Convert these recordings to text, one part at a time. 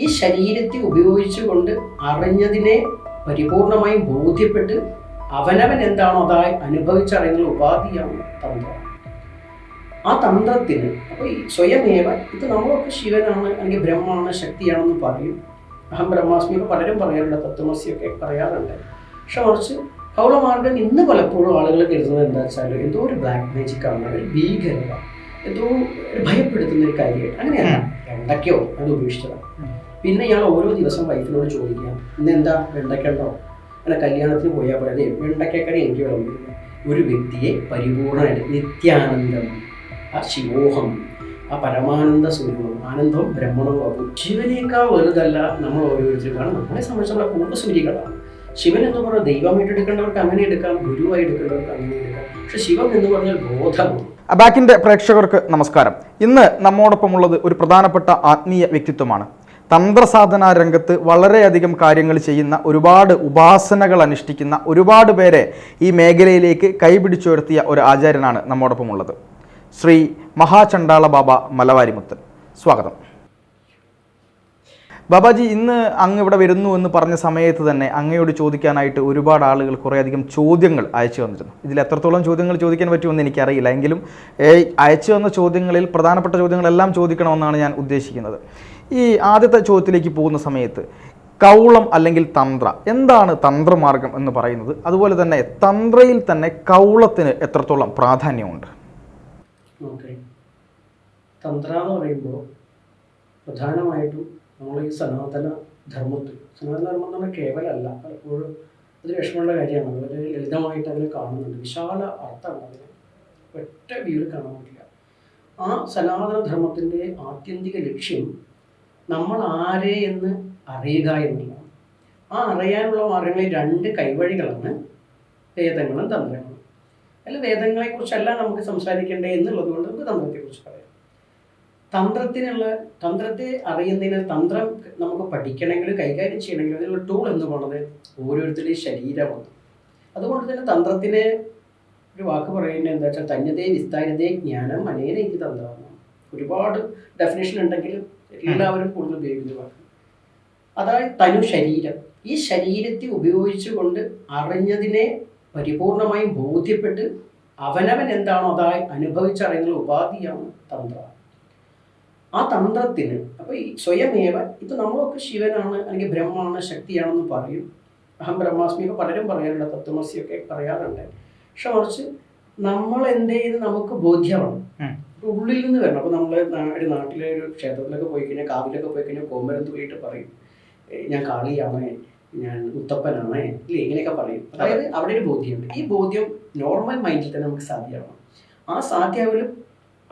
ഈ ശരീരത്തെ ഉപയോഗിച്ചുകൊണ്ട് അറിഞ്ഞതിനെ പരിപൂർണമായും ബോധ്യപ്പെട്ട് അവനവൻ എന്താണോ അതായി അനുഭവിച്ചറിയുന്ന ഉപാധിയാണ് തന്ത്രം. ആ തന്ത്രത്തിന് അപ്പോൾ ഈ സ്വയമേവ ഇത് നമ്മളൊക്കെ ശിവനാണ് അല്ലെങ്കിൽ ബ്രഹ്മമാണ് ശക്തിയാണെന്ന് പറയും. അഹം ബ്രഹ്മാസ്മി ഒക്കെ പലരും പറയാറുണ്ട് തത്വമസിയൊക്കെ പറയാറുണ്ട്. പക്ഷെ മറിച്ച് കൗളമാർഗൻ ഇന്ന് പലപ്പോഴും ആളുകൾ കരുതുന്നത് എന്താ വെച്ചാൽ എന്തോ ഒരു ബ്ലാക്ക് മാജിക് ആണ് ഒരു ഭീകരത എന്തോ ഒരു ഭയപ്പെടുത്തുന്ന ഒരു കാര്യമായിട്ട് അങ്ങനെയാണ് എന്തൊക്കെയോ അത് ഉപേക്ഷിച്ചതാണ്. പിന്നെ ഇയാൾ ഓരോ ദിവസം വൈഫിനോട് ചോദിക്കുക ഇന്ന് എന്താ വെണ്ടയ്ക്കുണ്ടോ അല്ല കല്യാണത്തിന് പോയാൽ പോലെ വെണ്ടയ്ക്കക്കറി എനിക്ക് വിളമ്പില്ല ഒരു വ്യക്തിയെ പരിപൂർണമായിട്ട് നിത്യാനന്ദം ആ ശിവോഹം ആ പരമാനന്ദ സ്വരൂപം ആനന്ദവും ബ്രഹ്മണവും ശിവനേക്കാൾ വലുതല്ല നമ്മൾ ഓരോരുത്തരും കാരണം നമ്മളെ സംബന്ധിച്ച് നമ്മളെ പൂർണസൂര്യകളാണ് ശിവൻ എന്ന് പറഞ്ഞാൽ ദൈവമായിട്ട് എടുക്കേണ്ടവർക്ക് അങ്ങനെ എടുക്കാം ഗുരുവായി എടുക്കേണ്ടവർക്ക് അങ്ങനെ എടുക്കാം. പക്ഷെ എന്ന് പറഞ്ഞാൽ ബോധമാണ് അബാക്കിന്റെ പ്രേക്ഷകർക്ക് നമസ്കാരം. ഇന്ന് നമ്മോടൊപ്പമുള്ളത് ഒരു പ്രധാനപ്പെട്ട ആത്മീയ വ്യക്തിത്വമാണ് തന്ത്രസാധന രംഗത്ത് വളരെയധികം കാര്യങ്ങൾ ചെയ്യുന്ന ഒരുപാട് ഉപാസനകൾ അനുഷ്ഠിക്കുന്ന ഒരുപാട് പേരെ ഈ മേഖലയിലേക്ക് കൈപിടിച്ചുയർത്തിയ ഒരു ആചാര്യനാണ് നമ്മോടൊപ്പമുള്ളത്. ശ്രീ മഹാചണ്ടാള ബാബ മലവാരിമുത്തൻ. സ്വാഗതം. ബാബാജി ഇന്ന് അങ്ങ് ഇവിടെ വരുന്നു എന്ന് പറഞ്ഞ സമയത്ത് തന്നെ അങ്ങയോട് ചോദിക്കാനായിട്ട് ഒരുപാട് ആളുകൾ കുറേയധികം ചോദ്യങ്ങൾ അയച്ചു വന്നിരുന്നു ഇതിൽ എത്രത്തോളം ചോദ്യങ്ങൾ ചോദിക്കാൻ പറ്റുമെന്ന് എനിക്കറിയില്ല. എങ്കിലും അയച്ചു വന്ന ചോദ്യങ്ങളിൽ പ്രധാനപ്പെട്ട ചോദ്യങ്ങളെല്ലാം ചോദിക്കണമെന്നാണ് ഞാൻ ഉദ്ദേശിക്കുന്നത്. ഈ ആദ്യത്തെ ചോദ്യത്തിലേക്ക് പോകുന്ന സമയത്ത് കൗളം അല്ലെങ്കിൽ തന്ത്ര എന്താണ് തന്ത്രമാർഗം എന്ന് പറയുന്നത്? അതുപോലെ തന്നെ തന്ത്രയിൽ തന്നെ കൗളത്തിന് എത്രത്തോളം പ്രാധാന്യമുണ്ട്? തന്ത്ര എന്ന് പറയുമ്പോൾ പ്രധാനമായിട്ടും നമ്മൾ ഈ സനാതന ധർമ്മത്തിൽ. സനാതന ധർമ്മം എന്ന് പറഞ്ഞാൽ കേവലമല്ല പലപ്പോഴും അത് വിഷമമുള്ള കാര്യമാണ്. വളരെ ലളിതമായിട്ട് അതിനെ കാണുന്നുണ്ട്. വിശാല അർത്ഥമാണ് അതിന്. ഒറ്റ വ്യൂവിൽ കാണാൻ പറ്റില്ല. ആ സനാതന ധർമ്മത്തിന്റെ ആത്യന്തിക ലക്ഷ്യം നമ്മൾ ആരെ എന്ന് അറിയുക എന്നുള്ളതാണ്. ആ അറിയാനുള്ള മാർഗങ്ങളിൽ രണ്ട് കൈവഴികളാണ് വേദങ്ങളും തന്ത്രങ്ങളും. അല്ല വേദങ്ങളെക്കുറിച്ചല്ല നമുക്ക് സംസാരിക്കേണ്ടത് എന്നുള്ളത് കൊണ്ട് നമുക്ക് തന്ത്രത്തെക്കുറിച്ച് പറയാം. തന്ത്രത്തിനുള്ള തന്ത്രത്തെ അറിയുന്നതിന് തന്ത്രം നമുക്ക് പഠിക്കണമെങ്കിൽ കൈകാര്യം ചെയ്യണമെങ്കിൽ അതിനുള്ള ടൂൾ എന്ന് പറയുന്നത് ഓരോരുത്തരുടെയും ശരീരമാണ്. അതുകൊണ്ട് തന്നെ തന്ത്രത്തിന് ഒരു വാക്ക് പറയുന്നത് എന്താ വെച്ചാൽ തന്യതേ വിസ്താരതേ ജ്ഞാനം അനേന ഇത് തന്ത്രമാണ്. ഒരുപാട് ഡെഫിനേഷൻ ഉണ്ടെങ്കിലും എല്ലാവരും കൂടുതൽ ഉപയോഗിക്കുന്ന വാക്ക് അതായത് തനു ശരീരം. ഈ ശരീരത്തെ ഉപയോഗിച്ചുകൊണ്ട് അറിഞ്ഞതിനെ പരിപൂർണമായും ബോധ്യപ്പെട്ട് അവനവൻ എന്താണോ അതായി അനുഭവിച്ചറിയുന്ന ഉപാധിയാണ് തന്ത്രം. ആ തന്ത്രത്തിന്. അപ്പോൾ ഈ സ്വയമേവ ഇത് നമ്മളൊക്കെ ശിവനാണ് അല്ലെങ്കിൽ ബ്രഹ്മമാണ് ശക്തിയാണെന്ന് പറയും. അഹം ബ്രഹ്മാസ്മി ഒക്കെ പലരും പറയാറുണ്ട് തത്വമസിയൊക്കെ പറയാറുണ്ട്. പക്ഷെ മറിച്ച് നമ്മൾ എന്ത് ചെയ്ത് നമുക്ക് ബോധ്യമാണ്. ഉള്ളിൽ നിന്ന് വരണം. അപ്പോൾ നമ്മൾ ഒരു നാട്ടിലെ ഒരു ക്ഷേത്രത്തിലൊക്കെ പോയി കഴിഞ്ഞാൽ കാവിലൊക്കെ പോയി കഴിഞ്ഞാൽ കോമ്പരം തുള്ളിയിട്ട് പറയും ഞാൻ കാളിയാണ് ഞാൻ ഉത്തപ്പനാണ് ഇല്ലേ? ഇങ്ങനെയൊക്കെ പറയും. അതായത് അവിടെ ഒരു ബോധ്യമുണ്ട്. ഈ ബോധ്യം നോർമൽ മൈൻഡിൽ തന്നെ നമുക്ക് സാധ്യമാണ്. ആ സാധ്യാവലും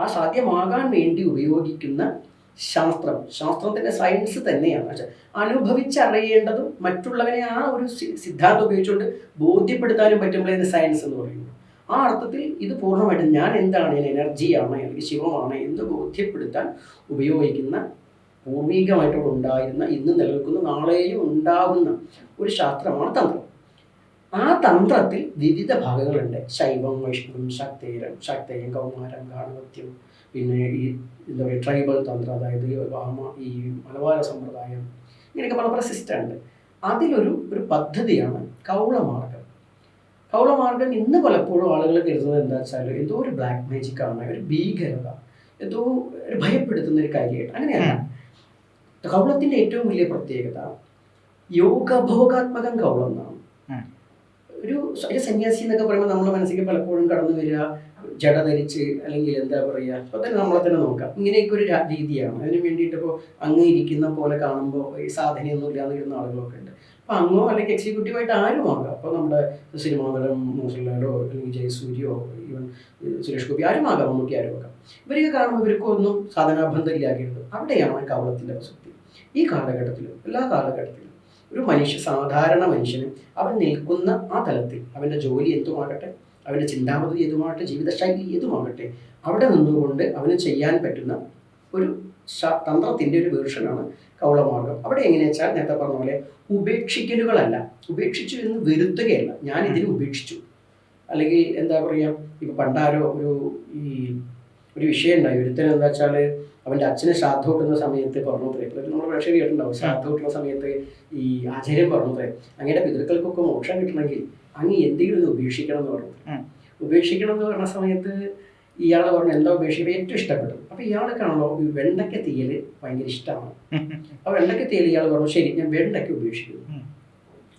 ആ സാധ്യമാകാൻ വേണ്ടി ഉപയോഗിക്കുന്ന ശാസ്ത്രം. ശാസ്ത്രത്തിന്റെ സയൻസ് തന്നെയാണ്. പക്ഷെ അനുഭവിച്ചറിയേണ്ടതും മറ്റുള്ളവനെ ആ ഒരു സിദ്ധാന്തം ഉപയോഗിച്ചുകൊണ്ട് ബോധ്യപ്പെടുത്താനും പറ്റുമ്പോഴേ സയൻസ് എന്ന് പറയുന്നു. ആ അർത്ഥത്തിൽ ഇത് പൂർണമായിട്ടും ഞാൻ എന്താണ് എനർജിയാണ് അല്ലെങ്കിൽ ശിവമാണ് എന്ന് ബോധ്യപ്പെടുത്താൻ ഉപയോഗിക്കുന്ന പൂർവികമായിട്ടുള്ള ഉണ്ടായിരുന്ന ഇന്ന് നിലനിൽക്കുന്ന നാളെയും ഉണ്ടാകുന്ന ഒരു ശാസ്ത്രമാണ് തന്ത്രം. ആ തന്ത്രത്തിൽ വിവിധ ഭാഗങ്ങളുണ്ട്. ശൈവം വൈഷ്ണവം ശക്തേരം ശക്തേയം കൗമാരം ഗാണവത്യം പിന്നെ ഈ എന്താ പറയുക ട്രൈബൽ തന്ത്രം അതായത് ഈ മലബാര സമ്പ്രദായം ഇങ്ങനെയൊക്കെ പല പല സിസ്റ്റം ഉണ്ട്. അതിലൊരു ഒരു പദ്ധതിയാണ് കൗളമാർഗം. കൗളമാർഗം ഇന്ന് പലപ്പോഴും ആളുകൾ കരുതുന്നത് എന്താ വെച്ചാൽ എന്തോ ഒരു ബ്ലാക്ക് മാജിക് ആണ് ഒരു ഭീകരത എന്തോ ഒരു ഭയപ്പെടുത്തുന്ന ഒരു കാര്യമായിട്ട്. അങ്ങനെയാണ് കൗളത്തിന്റെ ഏറ്റവും വലിയ പ്രത്യേകത യോഗഭോഗാത്മകം കൗളം എന്നാണ്. ഒരു സന്യാസി എന്നൊക്കെ പറയുമ്പോൾ നമ്മുടെ മനസ്സിലേക്ക് പലപ്പോഴും കടന്നു വരിക ജട ധരിച്ച് അല്ലെങ്കിൽ എന്താ പറയുക അപ്പോൾ തന്നെ നമ്മളെ തന്നെ നോക്കാം. ഇങ്ങനെയൊക്കെ ഒരു രീതിയാണ്. അതിന് വേണ്ടിയിട്ട് ഇപ്പോൾ അങ്ങ് ഇരിക്കുന്ന പോലെ കാണുമ്പോൾ ഈ സാധനയൊന്നും ഇല്ലാതെ ഇരുന്ന ആളുകളൊക്കെ ഉണ്ട്. അപ്പോൾ അങ്ങോ അല്ലെങ്കിൽ എക്സിക്യൂട്ടീവായിട്ട് ആരും ആകാം. അപ്പോൾ നമ്മുടെ സിനിമാകരം മോഹൻലാലോ അല്ലെങ്കിൽ ജയസൂര്യോ ഈവൻ സുരേഷ് ഗോപി ആരും ആകാം മമ്മൂട്ടി ആരും ആകാം. ഇവരെയൊക്കെ കാണുമ്പോൾ ഇവർക്കൊന്നും സാധനാബന്ധം ഇല്ലാകരുത് അവിടെയാണ് കവളത്തിന്റെ പ്രസക്തി. ഈ കാലഘട്ടത്തിലും എല്ലാ കാലഘട്ടത്തിലും ഒരു മനുഷ്യ സാധാരണ മനുഷ്യന് അവൻ നിൽക്കുന്ന ആ തലത്തിൽ അവന്റെ ജോലി എന്തുമാകട്ടെ അവന്റെ ചിന്താമതി ഏതുമാകട്ടെ ജീവിതശൈലി ഏതുമാകട്ടെ അവിടെ നിന്നുകൊണ്ട് അവന് ചെയ്യാൻ പറ്റുന്ന ഒരു തന്ത്രത്തിന്റെ ഒരു വേർഷനാണ് കൗളമാർഗം. അവിടെ എങ്ങനെയാ വെച്ചാൽ നേരത്തെ പറഞ്ഞ പോലെ ഉപേക്ഷിക്കലുകളല്ല. ഉപേക്ഷിച്ചു എന്ന് വരുത്തുകയല്ല. ഞാൻ ഇതിനെ ഉപേക്ഷിച്ചു. അല്ലെങ്കിൽ എന്താ പറയുക ഇപ്പം പണ്ടാരോ ഒരു ഈ ഒരു വിഷയം ഉണ്ടായി. ഒരുത്തൻ എന്താ വെച്ചാൽ അവന്റെ അച്ഛന് ശ്രാദ്ധ കൂട്ടുന്ന സമയത്ത് പറഞ്ഞു ഇതൊക്കെ നമ്മൾ പ്രേക്ഷകർ കേട്ടിട്ടുണ്ടാവും. ശ്രാദ്ധ കൂട്ടുന്ന സമയത്ത് ഈ ആചാര്യം പറഞ്ഞു അത്രേ അങ്ങയുടെ പിതൃക്കൾക്കൊക്കെ മോക്ഷം കിട്ടണമെങ്കിൽ അങ്ങ് എന്തെങ്കിലും ഒന്ന് ഉപേക്ഷിക്കണം എന്ന് പറഞ്ഞു ഉപേക്ഷിക്കണം എന്ന് പറഞ്ഞ സമയത്ത് ഇയാൾ പറഞ്ഞു എന്താ ഉപേക്ഷിക്കുക ഏറ്റവും ഇഷ്ടപ്പെട്ടു അപ്പൊ അപ്പോൾ കാണുമ്പോൾ ഈ വെണ്ടയ്ക്ക തീയൽ ഭയങ്കര ഇഷ്ടമാണ്. അപ്പോൾ വെണ്ടയ്ക്ക തീയൽ ഇയാൾ പറഞ്ഞു ശരി ഞാൻ വെണ്ടയ്ക്ക ഉപേക്ഷിക്കുന്നു.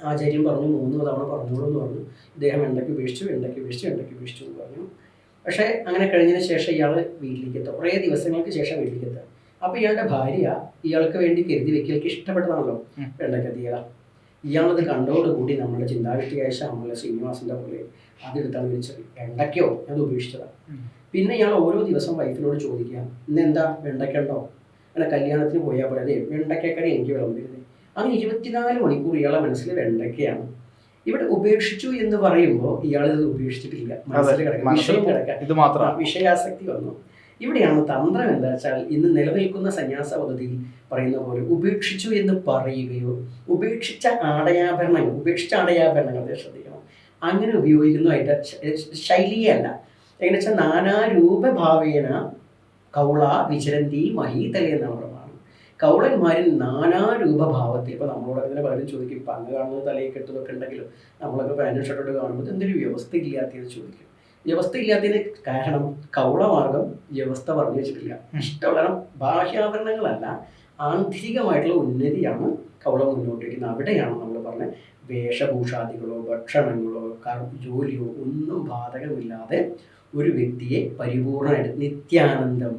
ആചാര്യം പറഞ്ഞു മൂന്ന് തവണ പറഞ്ഞോളൂ എന്ന് പറഞ്ഞു. ഇദ്ദേഹം വെണ്ടയ്ക്ക് ഉപേക്ഷിച്ചു വെണ്ടയ്ക്ക് ഉപേക്ഷിച്ചു വെണ്ടയ്ക്ക് ഉപേക്ഷിച്ചു എന്ന് പറഞ്ഞു. പക്ഷേ അങ്ങനെ കഴിഞ്ഞതിന് ശേഷം ഇയാൾ വീട്ടിലേക്ക് എത്തുക കുറേ ദിവസങ്ങൾക്ക് ശേഷം വീട്ടിലേക്ക് എത്തുക അപ്പോൾ ഇയാളുടെ ഭാര്യ ഇയാൾക്ക് വേണ്ടി കരുതി വെക്കലേക്ക് ഇഷ്ടപ്പെട്ടതാണല്ലോ ഉം. വെണ്ടയ്ക്ക തീയല ഇയാളത് കണ്ടോടുകൂടി നമ്മുടെ ചിന്താവിഷ്ടിയായ ശ്യാമല ശ്രീനിവാസന്റെ പോലെ അതെടുത്താണ് വിളിച്ചത് വെണ്ടയ്ക്കോ അത് ഉപേക്ഷിച്ചതാണ് പിന്നെ ഇയാൾ ഓരോ ദിവസം വൈഫിനോട് ചോദിക്കുക ഇന്ന് എന്താ വെണ്ടയ്ക്ക ഉണ്ടോ അങ്ങനെ കല്യാണത്തിന് പോയാൽ പോലെ അതെ വെണ്ടയ്ക്കക്കറി എനിക്ക് വിളമ്പരുത് അങ്ങനെ ഇരുപത്തിനാല് മണിക്കൂർ ഇയാളെ മനസ്സിൽ വെണ്ടയ്ക്കയാണ് ഇവിടെ ഉപേക്ഷിച്ചു എന്ന് പറയുമ്പോൾ ഇയാൾ ഇത് ഉപേക്ഷിച്ചിട്ടില്ല മനസ്സിൽ കിടക്കാം വിഷയം കിടക്കാം. ഇത് മാത്രം. വിഷയാസക്തി വന്നു. ഇവിടെയാണ് തന്ത്രം എന്താ വെച്ചാൽ ഇന്ന് നിലനിൽക്കുന്ന സന്യാസ പദ്ധതിയിൽ പറയുന്ന പോലെ ഉപേക്ഷിച്ചു എന്ന് പറയുകയോ ഉപേക്ഷിച്ച ആടയാഭരണങ്ങൾ ഉപേക്ഷിച്ച ആടയാഭരണങ്ങൾ ശ്രദ്ധിക്കണം. അങ്ങനെ ഉപയോഗിക്കുന്നതായിട്ട് ശൈലിയല്ല. എങ്ങനെ വെച്ചാൽ നാനാരൂപഭാവേന കൗള വിചരന്തി മഹീതല എന്നാണ് പ്രമാണം കൗളന്മാരിൽ നാനാരൂപഭാവത്തിൽ ഇപ്പോൾ നമ്മളോട് അങ്ങനെ പലരും ചോദിക്കും ഇപ്പം അങ്ങ് കാണുന്നത് തലയിൽ കെട്ടതൊക്കെ ഉണ്ടെങ്കിലും? നമ്മളൊക്കെ പാന്റും ഷർട്ടോട് കാണുമ്പോൾ എന്തൊരു വ്യവസ്ഥ ഇല്ലാത്തത് ചോദിക്കും. വ്യവസ്ഥ ഇല്ലാത്തതിന് കാരണം കൗളമാർഗം വ്യവസ്ഥ പറഞ്ഞു വെച്ചിട്ടില്ല. ഇഷ്ടമുള്ള ബാഹ്യാഭരണങ്ങളല്ല ആന്തരികമായിട്ടുള്ള ഉന്നതിയാണ് കൗളം മുന്നോട്ട് വയ്ക്കുന്നത്. അവിടെയാണ് നമ്മൾ പറഞ്ഞ വേഷഭൂഷാദികളോ ഭക്ഷണങ്ങളോ ജോലിയോ ഒന്നും ബാധകമില്ലാതെ ഒരു വ്യക്തിയെ പരിപൂർണമായിട്ട് നിത്യാനന്ദം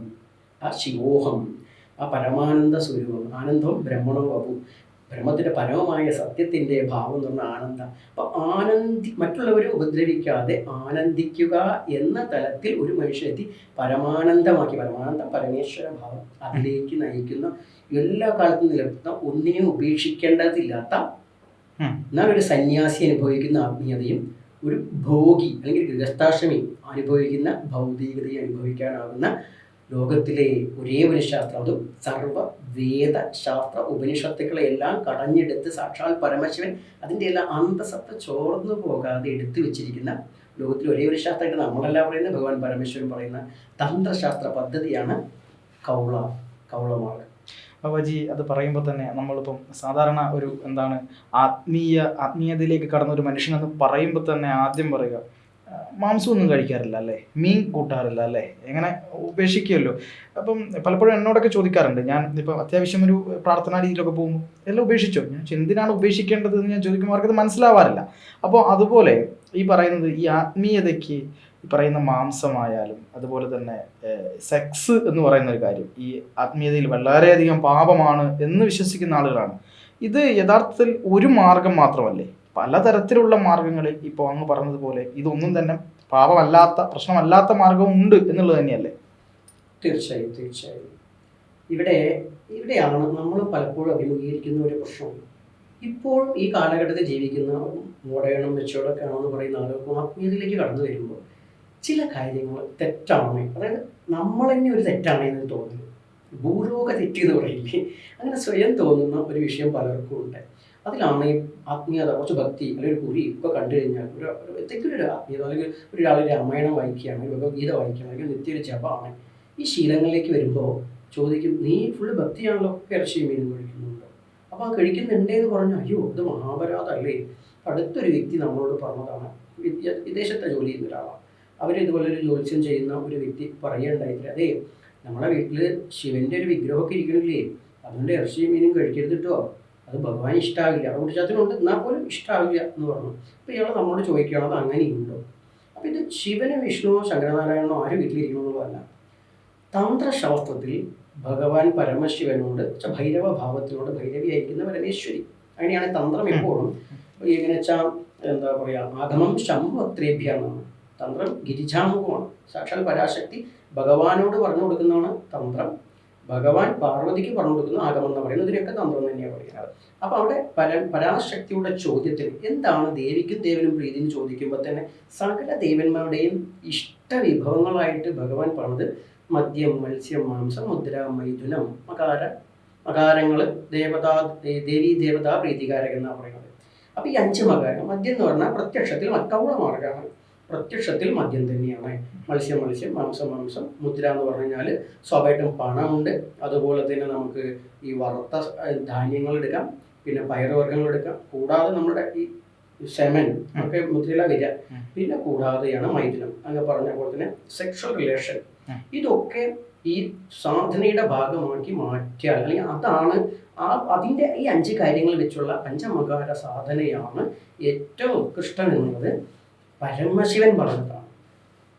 ആ ശിവോഹം ആ പരമാനന്ദ സ്വരൂപം ആനന്ദവും ബ്രഹ്മണവും അപു ബ്രഹ്മത്തിന്റെ പരമമായ സത്യത്തിന്റെ ഭാവം എന്ന് പറഞ്ഞാൽ ആനന്ദം അപ്പൊ ആനന്ദി മറ്റുള്ളവരെ ഉപദ്രവിക്കാതെ ആനന്ദിക്കുക എന്ന തലത്തിൽ ഒരു മനുഷ്യനെത്തി പരമാനന്ദമാക്കി പരമാനന്ദം പരമേശ്വര ഭാവം അതിലേക്ക് നയിക്കുന്ന എല്ലാ കാലത്തും നിലനിർത്തുന്ന ഒന്നിനെയും ഉപേക്ഷിക്കേണ്ടതില്ലാത്ത. എന്നാൽ ഒരു സന്യാസി അനുഭവിക്കുന്ന ആത്മീയതയും ഒരു ഭോഗി അല്ലെങ്കിൽ ഗൃഹസ്ഥാശ്രമി അനുഭവിക്കുന്ന ഭൗതികതയെ അനുഭവിക്കാനാകുന്ന ലോകത്തിലെ ഒരേ ഒരു ശാസ്ത്രം അതും സർവ വേദ ശാസ്ത്ര ഉപനിഷത്തുക്കളെ എല്ലാം കടഞ്ഞെടുത്ത് സാക്ഷാൽ പരമശിവൻ അതിന്റെ എല്ലാം അന്തസത്ത ചോർന്നു പോകാതെ എടുത്തു വെച്ചിരിക്കുന്ന ലോകത്തിലെ ഒരേ ഒരു ശാസ്ത്രമായിട്ട് നമ്മളെല്ലാം പറയുന്നത് ഭഗവാൻ പരമേശ്വരൻ പറയുന്ന തന്ത്രശാസ്ത്ര പദ്ധതിയാണ് കൗള കൗളമാർഗം. ബാബാജി അത് പറയുമ്പോൾ തന്നെ നമ്മളിപ്പം സാധാരണ ഒരു എന്താണ് ആത്മീയ ആത്മീയതയിലേക്ക് കടന്ന ഒരു മനുഷ്യനെന്ന് പറയുമ്പോൾ തന്നെ ആദ്യം പറയുക മാംസമൊന്നും കഴിക്കാറില്ല അല്ലേ മീൻ കൂട്ടാറില്ല അല്ലേ എങ്ങനെ ഉപേക്ഷിക്കുമല്ലോ അപ്പം പലപ്പോഴും എന്നോടൊക്കെ ചോദിക്കാറുണ്ട്. ഞാൻ ഇപ്പം അത്യാവശ്യം ഒരു പ്രാർത്ഥനാ രീതിയിലൊക്കെ പോകുമ്പോൾ എല്ലാം ഉപേക്ഷിച്ചോ? ഞാൻ എന്തിനാണ് ഉപേക്ഷിക്കേണ്ടത് എന്ന് ഞാൻ ചോദിക്കുമ്പോൾ അവർക്കത് മനസ്സിലാവാറില്ല. അപ്പോൾ അതുപോലെ ഈ പറയുന്നത് ഈ ആത്മീയതയ്ക്ക് പറയുന്ന മാംസമായാലും അതുപോലെ തന്നെ സെക്സ് എന്ന് പറയുന്ന ഒരു കാര്യം ഈ ആത്മീയതയിൽ വളരെയധികം പാപമാണ് എന്ന് വിശ്വസിക്കുന്ന ആളുകളാണ്. ഇത് യഥാർത്ഥത്തിൽ ഒരു മാർഗം മാത്രമല്ലേ? പലതരത്തിലുള്ള മാർഗങ്ങളിൽ ഇപ്പോൾ അങ്ങ് പറഞ്ഞതുപോലെ ഇതൊന്നും തന്നെ പാപമല്ലാത്ത പ്രശ്നമല്ലാത്ത മാർഗവും ഉണ്ട് എന്നുള്ളത് തന്നെയല്ലേ? തീർച്ചയായും തീർച്ചയായും. ഇവിടെ ഇവിടെയാണ് നമ്മൾ പലപ്പോഴും അഭിമുഖീകരിക്കുന്ന ഒരു പ്രശ്നം. ഇപ്പോൾ ഈ കാലഘട്ടത്തിൽ ജീവിക്കുന്ന മോഡേണും മെച്ചോർഡൊക്കെ ആണെന്ന് പറയുന്ന ആളുകൾക്കും ആത്മീയതയിലേക്ക് കടന്നു വരുമ്പോൾ ചില കാര്യങ്ങൾ തെറ്റാണ്. അതായത് നമ്മൾ തന്നെ ഒരു തെറ്റാണ് എന്ന് തോന്നുന്നു ഭൂലോക തെറ്റി എന്ന് പറയില്ലേ? അങ്ങനെ സ്വയം തോന്നുന്ന ഒരു വിഷയം പലർക്കും ഉണ്ട്. അതിലാണ് ഈ ആത്മീയത കുറച്ച് ഭക്തി അല്ലെങ്കിൽ ഒരു കുരി ഒക്കെ കണ്ടു കഴിഞ്ഞാൽ ഒരു ഒരു എന്തെങ്കിലും ഒരു ആത്മീയത അല്ലെങ്കിൽ ഒരാൾ രാമായണം വായിക്കുകയാണ് ഒരു ഭഗവത്ഗീത വായിക്കുകയാണ് അല്ലെങ്കിൽ നിത്യൊരു ജപമാണ്. ഈ ശീലങ്ങളിലേക്ക് വരുമ്പോൾ ചോദിക്കും നീ ഫുള്ള് ഭക്തിയാണല്ലോ? ഇറച്ചി മീനും കഴിക്കുന്നുണ്ട്? അപ്പോൾ ആ കഴിക്കുന്നുണ്ടേ എന്ന് പറഞ്ഞു അയ്യോ ഇത് മഹാപരാധമല്ലേ? അടുത്തൊരു വ്യക്തി നമ്മളോട് പറഞ്ഞതാണ് വിദ്യ- വിദേശത്തെ ജോലി ചെയ്യുന്ന ഒരാളാണ് അവർ ഇതുപോലെ ഒരു ജോത്സ്യം ചെയ്യുന്ന ഒരു വ്യക്തി പറയുകയുണ്ടായിട്ടില്ല. അതേ നമ്മളെ വീട്ടിൽ ശിവന്റെ ഒരു വിഗ്രഹമൊക്കെ ഇരിക്കണില്ലേ? അതുകൊണ്ട് ഇറച്ചിയും മീനും കഴിക്കരുത് കേട്ടോ അത് ഭഗവാൻ ഇഷ്ടാവില്ല അതുകൊണ്ട് ചതിനുണ്ട് എന്നാൽ പോലും ഇഷ്ടാവില്ല എന്ന് പറഞ്ഞു. അപ്പോൾ ഇയാൾ നമ്മളോട് ചോദിക്കുകയാണ് അത് അങ്ങനെയുണ്ടോ? അപ്പോൾ ഇത് ശിവന് വിഷ്ണുവോ ശങ്കരനാരായണനോ ആരും വീട്ടിലിരിക്കണമെന്നുള്ളതല്ല തന്ത്രശാസ്ത്രത്തിൽ ഭഗവാൻ പരമശിവനോട് ഭൈരവ ഭാവത്തിനോട് ഭൈരവിയായിരിക്കുന്ന പരമേശ്വരി. അങ്ങനെയാണ് തന്ത്രം എപ്പോഴും. എങ്ങനെ വെച്ചാൽ എന്താ പറയുക ആഗമം ശംഭുത്രേഭ്യ എന്നാണ്. തന്ത്രം ഗിരിജാമുഖമാണ്. സാക്ഷാൽ പരാശക്തി ഭഗവാനോട് പറഞ്ഞു കൊടുക്കുന്നതാണ് തന്ത്രം. ഭഗവാൻ പാർവതിക്ക് പറഞ്ഞു കൊടുക്കുന്ന ആഗമം എന്ന് പറയുന്നത് ഇതിനൊക്കെ തന്ത്രം തന്നെയാണ് പറയുന്നത്. അപ്പൊ അവിടെ പര പരാശക്തിയുടെ ചോദ്യത്തിൽ എന്താണ് ദേവിക്കും ദേവനും പ്രീതി എന്ന് ചോദിക്കുമ്പോൾ തന്നെ സകല ദേവന്മാരുടെയും ഇഷ്ട വിഭവങ്ങളായിട്ട് ഭഗവാൻ പറഞ്ഞത് മദ്യം മത്സ്യം മാംസം മുദ്ര മൈഥുനം മകാര മകാരങ്ങൾ ദേവതാ ദേവി ദേവതാ പ്രീതികാരകം എന്നാണ് പറയുന്നത്. അപ്പൊ ഈ അഞ്ച് മകാരം മദ്യം എന്ന് പറഞ്ഞാൽ പ്രത്യക്ഷത്തിൽ കൗളമാർഗമാണ് പ്രത്യക്ഷത്തിൽ മദ്യം തന്നെയാണ്. മത്സ്യം മത്സ്യം മാംസം മാംസം മുദ്ര എന്ന് പറഞ്ഞു കഴിഞ്ഞാൽ സ്വാഭാവികമായിട്ടും പണമുണ്ട്. അതുപോലെ തന്നെ നമുക്ക് ഈ വറുത്ത ധാന്യങ്ങൾ എടുക്കാം. പിന്നെ പയറുവർഗങ്ങൾ എടുക്കാം. കൂടാതെ നമ്മുടെ ഈ സെമൻ ഒക്കെ മുദ്രയില വരിക. പിന്നെ കൂടാതെയാണ് മൈഥുനം അങ്ങനെ പറഞ്ഞ പോലെ തന്നെ സെക്ഷൽ റിലേഷൻ ഇതൊക്കെ ഈ സാധനയുടെ ഭാഗമാക്കി മാറ്റിയാൽ അല്ലെങ്കിൽ അതാണ് ആ അതിന്റെ ഈ അഞ്ച് കാര്യങ്ങൾ വെച്ചുള്ള പഞ്ചമകാര സാധനയാണ് ഏറ്റവും ഉത്കൃഷ്ടം എന്നുള്ളത് പരമശിവൻ പറഞ്ഞതാണ്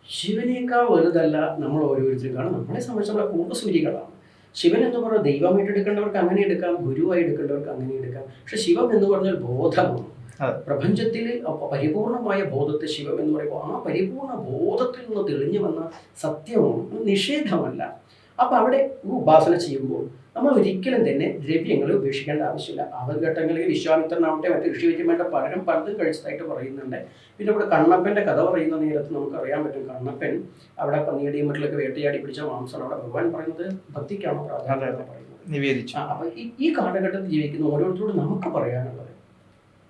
ശിവനേക്കാൾ വലുതല്ല നമ്മൾ ഓരോരുത്തരും കാണും നമ്മളെ സംബന്ധിച്ച് നമ്മളെ പൂർവസൂരികളാണ് ശിവൻ എന്ന് പറഞ്ഞാൽ ദൈവമായിട്ട് എടുക്കേണ്ടവർക്ക് അങ്ങനെ എടുക്കാം ഗുരുവായി എടുക്കേണ്ടവർക്ക് അങ്ങനെ എടുക്കാം. പക്ഷെ ശിവം എന്ന് പറഞ്ഞാൽ ബോധമാണ്. പ്രപഞ്ചത്തിൽ പരിപൂർണമായ ബോധത്തെ ശിവം എന്ന് പറയുമ്പോൾ ആ പരിപൂർണ ബോധത്തിൽ നിന്ന് തെളിഞ്ഞു വന്ന സത്യമാണ്. നിഷേധമല്ല. അപ്പൊ അവിടെ ഉപാസന ചെയ്യുമ്പോൾ നമ്മൾ ഒരിക്കലും തന്നെ ദ്രവ്യങ്ങളെ ഉപേക്ഷിക്കേണ്ട ആവശ്യമില്ല. ആദ്യഘട്ടങ്ങളിൽ വിശ്വാമിത്രനാവട്ടെ മറ്റു ഋഷിവര്യന്മാരുടെ പലരും പലതും കഴിച്ചതായിട്ട് പറയുന്നുണ്ട്. പിന്നെ ഇവിടെ കണ്ണപ്പന്റെ കഥ പറയുന്ന നേരത്ത് നമുക്ക് അറിയാൻ പറ്റും. കണ്ണപ്പൻ അവിടെ പന്നിയുടെയും മറ്റിലൊക്കെ വേട്ടയാടി പിടിച്ച മാംസമാണ് അവിടെ ഭഗവാൻ പറയുന്നത്. ഭക്തിക്കാണോ പ്രാധാന്യം പറയുന്നത്. നിവേദിച്ചു. അപ്പൊ ഈ- കാലഘട്ടത്തിൽ ജീവിക്കുന്ന ഓരോരുത്തരോടും നമുക്ക് പറയാനുള്ളത്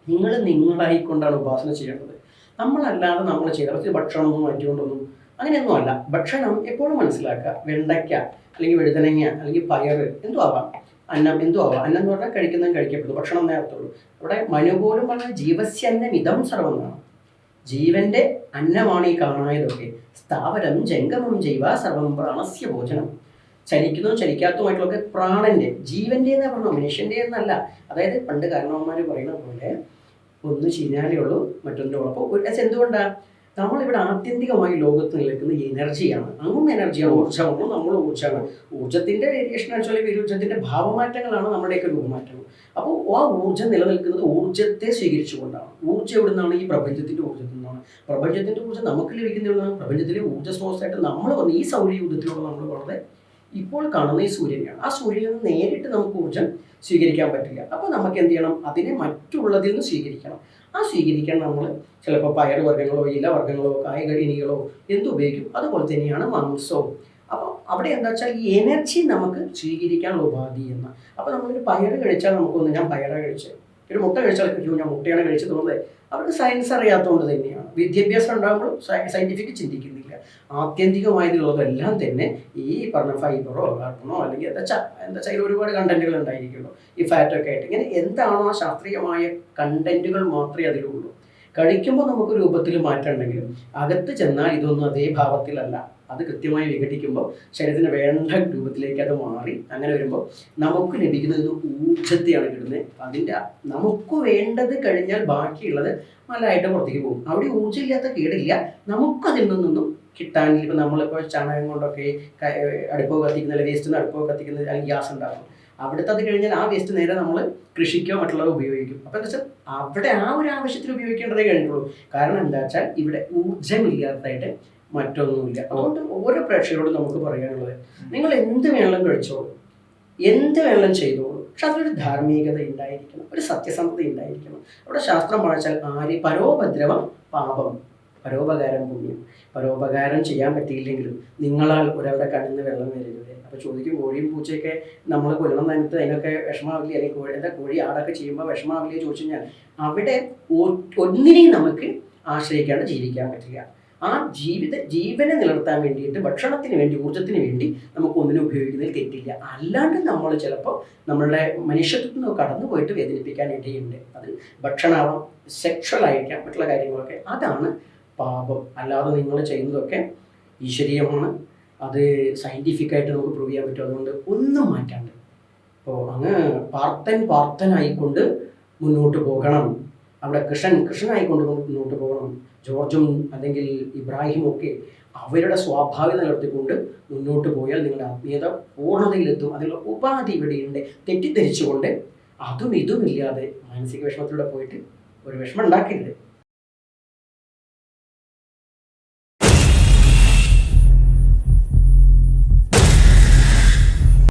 നിങ്ങൾ നിങ്ങളായിക്കൊണ്ടാണ് ഉപാസന ചെയ്യേണ്ടത്. നമ്മളല്ലാതെ നമ്മൾ ചെയ്ത ഭക്ഷണമൊന്നും മാറ്റിക്കൊണ്ടൊന്നും അങ്ങനെയൊന്നും അല്ല. ഭക്ഷണം എപ്പോഴും മനസ്സിലാക്കുക. വെണ്ടയ്ക്ക അല്ലെങ്കിൽ വെഴുതനങ്ങ അല്ലെങ്കിൽ പയർ എന്തോ ആവാം. അന്നം എന്തോ ആവാം. അന്നം എന്ന് പറഞ്ഞാൽ കഴിക്കുന്നതും കഴിക്കപ്പെടുന്നു. ഭക്ഷണം നേരത്തുള്ളൂ അവിടെ മനു പോലും പറഞ്ഞാൽ ജീവസ്യന്നം ഇതം സർവം ജീവന്റെ അന്നമാണ് ഈ കാണായതൊക്കെ. സ്ഥാപനം ജംഗമം ജൈവ സർവം പ്രാണസ്യ ഭോജനം. ചലിക്കുന്നതും ചലിക്കാത്തതുമായിട്ടുള്ള പ്രാണന്റെ ജീവന്റെ എന്നാ പറഞ്ഞു മനുഷ്യന്റെ എന്നല്ല. അതായത് പണ്ട് കാരണവന്മാർ പറയുന്ന പോലെ ഒന്ന് ചീഞ്ഞാലേ ഉള്ളൂ മറ്റൊന്നിന്റെ അപ്പോൾ എന്തുകൊണ്ടാണ് എന്തുകൊണ്ടാ? നമ്മളിവിടെ ആത്യന്തികമായി ലോകത്ത് നിൽക്കുന്ന എനർജിയാണ്. അങ്ങും എനർജിയാണ് ഊർജമാണ് നമ്മൾ ഊർജമാണ്. ഊർജത്തിന്റെ വേരിയേഷൻ ആക്ച്വലി ഊർജത്തിന്റെ ഭാവമാറ്റങ്ങളാണ് നമ്മുടെയൊക്കെ രൂപമാറ്റങ്ങൾ. അപ്പോൾ ആ ഊർജം നിലനിൽക്കുന്നത് ഊർജത്തെ സ്വീകരിച്ചുകൊണ്ടാണ്. ഊർജം എവിടെ നിന്നാണ്? ഈ പ്രപഞ്ചത്തിന്റെ ഊർജത്തിൽ നിന്നാണ്. പ്രപഞ്ചത്തിന്റെ ഊർജം നമുക്ക് ലഭിക്കുന്ന പ്രപഞ്ചത്തിലെ ഊർജ സ്രോതസ്സായിട്ട് നമ്മൾ വന്ന് ഈ സൗരയൂഥത്തിലൂടെ നമ്മൾ വളരെ ഇപ്പോൾ കാണുന്ന ഈ സൂര്യനെയാണ്. ആ സൂര്യനിൽ നിന്ന് നേരിട്ട് നമുക്ക് ഊർജം സ്വീകരിക്കാൻ പറ്റില്ല. അപ്പോൾ നമുക്ക് എന്ത് ചെയ്യണം? അതിനെ മറ്റുള്ളതിൽ നിന്ന് സ്വീകരിക്കണം. ആ സ്വീകരിക്കാൻ നമ്മൾ ചിലപ്പോൾ പയർ വർഗങ്ങളോ ഇല വർഗങ്ങളോ കായ്കഴിനികളോ എന്തുപയോഗിക്കും അതുപോലെ തന്നെയാണ് മാംസവും. അപ്പോൾ അവിടെ എന്താ വെച്ചാൽ ഈ എനർജി നമുക്ക് സ്വീകരിക്കാനുള്ള ഉപാധി എന്ന്. അപ്പോൾ നമ്മളൊരു പയർ കഴിച്ചാൽ നമുക്കൊന്ന് ഞാൻ പയറ കഴിച്ചത് ഒരു മുട്ട കഴിച്ചാൽ കഴിക്കും ഞാൻ മുട്ടയാണ് കഴിച്ചത് തോന്നുന്നത് അവർക്ക് സയൻസ് അറിയാത്തതുകൊണ്ട് തന്നെയാണ്. വിദ്യാഭ്യാസം ഉണ്ടാകുമ്പോൾ സയന്റിഫിക് ചിന്തിക്കുന്നില്ല. ആത്യന്തികമായതുള്ളതെല്ലാം തന്നെ ഈ പറഞ്ഞ ഫൈബറോ കാർബണോ അല്ലെങ്കിൽ എന്താ വെച്ചാൽ എന്താ വെച്ചാൽ ഒരുപാട് കണ്ടന്റുകൾ ഉണ്ടായിരിക്കുമല്ലോ. ഈ ഫാറ്റൊക്കെ ആയിട്ട്. ഇങ്ങനെ എന്താണോ ആ ശാസ്ത്രീയമായ കണ്ടന്റുകൾ മാത്രമേ അതിലുള്ളൂ. കഴിക്കുമ്പോൾ നമുക്ക് രൂപത്തിൽ മാറ്റം ഉണ്ടെങ്കിലും അകത്ത് ചെന്നാൽ ഇതൊന്നും അതേ ഭാവത്തിലല്ല. അത് കൃത്യമായി വിഘടിക്കുമ്പോൾ ശരീരത്തിന് വേണ്ട രൂപത്തിലേക്ക് അത് മാറി അങ്ങനെ വരുമ്പോൾ നമുക്ക് ലഭിക്കുന്നത് ഒരു ഊർജത്തെയാണ് കിട്ടുന്നത്. അതിന്റെ നമുക്ക് വേണ്ടത് കഴിഞ്ഞാൽ ബാക്കിയുള്ളത് നല്ലതായിട്ട് പുറത്തേക്ക് പോകും. അവിടെ ഊർജം ഇല്ലാത്ത കേടില്ല. നമുക്കതിൽ നിന്നൊന്നും കിട്ടാനില്ല. ഇപ്പം നമ്മളിപ്പോൾ ചാണകം കൊണ്ടൊക്കെ അടുപ്പോ കത്തിക്കുന്ന വേസ്റ്റ് അടുപ്പോ കത്തിക്കുന്ന അല്ലെങ്കിൽ ഗ്യാസ് ഉണ്ടാകും അവിടുത്തെ അത് കഴിഞ്ഞാൽ ആ വേസ്റ്റ് നേരെ നമ്മൾ കൃഷിക്കോ മറ്റുള്ളവ ഉപയോഗിക്കും. അപ്പോൾ എന്താ വെച്ചാൽ അവിടെ ആ ഒരു ആവശ്യത്തിൽ ഉപയോഗിക്കേണ്ടതേ കഴിഞ്ഞിട്ടുള്ളൂ കാരണം എന്താ വെച്ചാൽ ഇവിടെ ഊർജമില്ലാത്തതായിട്ട് മറ്റൊന്നുമില്ല. അതുകൊണ്ട് ഓരോ പ്രേക്ഷകരോടും നമുക്ക് പറയാനുള്ളത് നിങ്ങൾ എന്ത് വേണം കഴിച്ചോളൂ. എന്ത് വേണം ചെയ്തോളൂ. പക്ഷെ അതിലൊരു ധാർമ്മികത ഉണ്ടായിരിക്കണം. ഒരു സത്യസന്ധത ഉണ്ടായിരിക്കണം. അവിടെ ശാസ്ത്രം വായിച്ചാൽ ആര് പരോപദ്രവം പാപം. പരോപകാരം പുണ്യം പരോപകാരം ചെയ്യാൻ പറ്റിയില്ലെങ്കിലും നിങ്ങളാൽ ഒരാളുടെ കണ്ണിൽ നിന്ന് വെള്ളം വരരുത്. അപ്പൊ ചോദിക്കും കോഴിയും പൂച്ചയൊക്കെ നമ്മൾ കൊല്ലണം നനത്ത് അതിനൊക്കെ വിഷമാവില്ല? അല്ലെങ്കിൽ കോഴി എന്താ കോഴി ആടൊക്കെ ചെയ്യുമ്പോൾ വിഷമാവില്ലേ ചോദിച്ചു കഴിഞ്ഞാൽ അവിടെ ഒന്നിനെയും നമുക്ക് ആശ്രയിക്കാണ്ട് ജീവിക്കാൻ പറ്റില്ല. ആ ജീവിത ജീവനെ നിലനിർത്താൻ വേണ്ടിയിട്ട് ഭക്ഷണത്തിന് വേണ്ടി ഊർജത്തിന് വേണ്ടി നമുക്ക് ഒന്നിനും ഉപയോഗിക്കുന്നതിൽ തെറ്റില്ല. അല്ലാണ്ട് നമ്മൾ ചിലപ്പോൾ നമ്മളുടെ മനുഷ്യത്വത്തിൽ നിന്ന് കടന്നു പോയിട്ട് വേദനിപ്പിക്കാൻ ഇടയുണ്ട്. അത് ഭക്ഷണമാവാം സെക്ഷൽ ആയിരിക്കാം മറ്റുള്ള കാര്യങ്ങളൊക്കെ. അതാണ് പാപം. അല്ലാതെ നിങ്ങൾ ചെയ്യുന്നതൊക്കെ ഈശ്വരീയമാണ്. അത് സയന്റിഫിക്കായിട്ട് നമുക്ക് പ്രൂവ് ചെയ്യാൻ പറ്റും. അതുകൊണ്ട് ഒന്നും മാറ്റാണ്ട്. അപ്പോൾ അങ്ങ് പാർത്തൻ പാർത്തനായിക്കൊണ്ട് മുന്നോട്ട് പോകണം. അവിടെ കൃഷ്ണൻ കൃഷ്ണനായിക്കൊണ്ട് മുന്നോട്ട് പോകണം. ജോർജും അല്ലെങ്കിൽ ഇബ്രാഹിമും ഒക്കെ അവരുടെ സ്വാഭാവിക നിലനിർത്തിക്കൊണ്ട് മുന്നോട്ട് പോയാൽ നിങ്ങളുടെ ആത്മീയത പൂർണതയിലെത്തും. അതിലുള്ള ഉപാധി ഇവിടെയുണ്ട് തെറ്റിദ്ധരിച്ചുകൊണ്ട് അതും ഇതും ഇല്ലാതെ മാനസിക വിഷമത്തിലൂടെ പോയിട്ട് ഒരു വിഷമം ഉണ്ടാക്കരുത്.